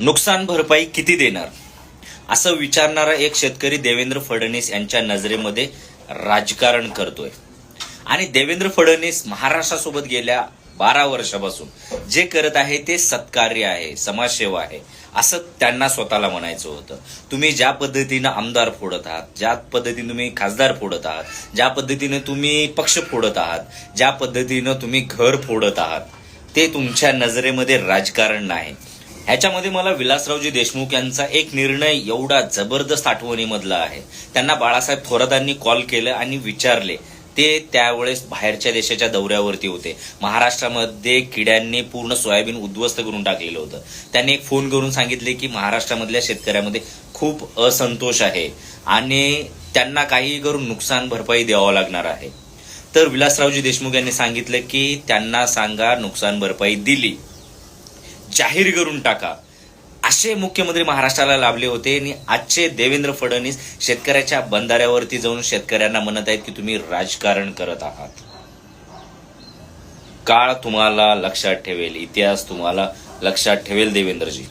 नुकसान भरपाई किती देणार? असं विचारणारा एक शेतकरी देवेंद्र फडणवीस यांच्या नजरेमध्ये राजकारण करतोय. आणि देवेंद्र फडणवीस महाराष्ट्रासोबत गेल्या बारा वर्षापासून जे करत आहे ते सत्कार्य आहे समाजसेवा आहे असं त्यांना स्वतःला म्हणायचं होतं. तुम्ही ज्या पद्धतीनं आमदार फोडत आहात ज्या पद्धतीने तुम्ही खासदार फोडत आहात ज्या पद्धतीने तुम्ही पक्ष फोडत आहात ज्या पद्धतीनं तुम्ही घर फोडत आहात ते तुमच्या नजरेमध्ये राजकारण नाही. ह्याच्यामध्ये मला विलासरावजी देशमुख यांचा एक निर्णय एवढा जबरदस्त आठवणीमधला आहे. त्यांना बाळासाहेब थोरातांनी कॉल केलं आणि विचारले. ते त्यावेळेस बाहेरच्या देशाच्या दौऱ्यावरती होते. महाराष्ट्रामध्ये किड्यांनी पूर्ण सोयाबीन उद्ध्वस्त करून टाकलेलं होतं. त्यांनी एक फोन करून सांगितले की महाराष्ट्रामधल्या शेतकऱ्यामध्ये खूप असंतोष आहे आणि त्यांना काही करून नुकसान भरपाई द्यावं लागणार आहे. तर विलासरावजी देशमुख यांनी सांगितलं की त्यांना सांगा नुकसान भरपाई दिली. जाहीर करून टाका. असे मुख्यमंत्री महाराष्ट्राला लाभले होते आणि आजचे देवेंद्र फडणवीस शेतकऱ्याच्या बंधाऱ्यावरती जाऊन शेतकऱ्यांना म्हणत आहेत की तुम्ही राजकारण करत आहात. काळ तुम्हाला लक्षात ठेवेल इतिहास तुम्हाला लक्षात ठेवेल देवेंद्रजी.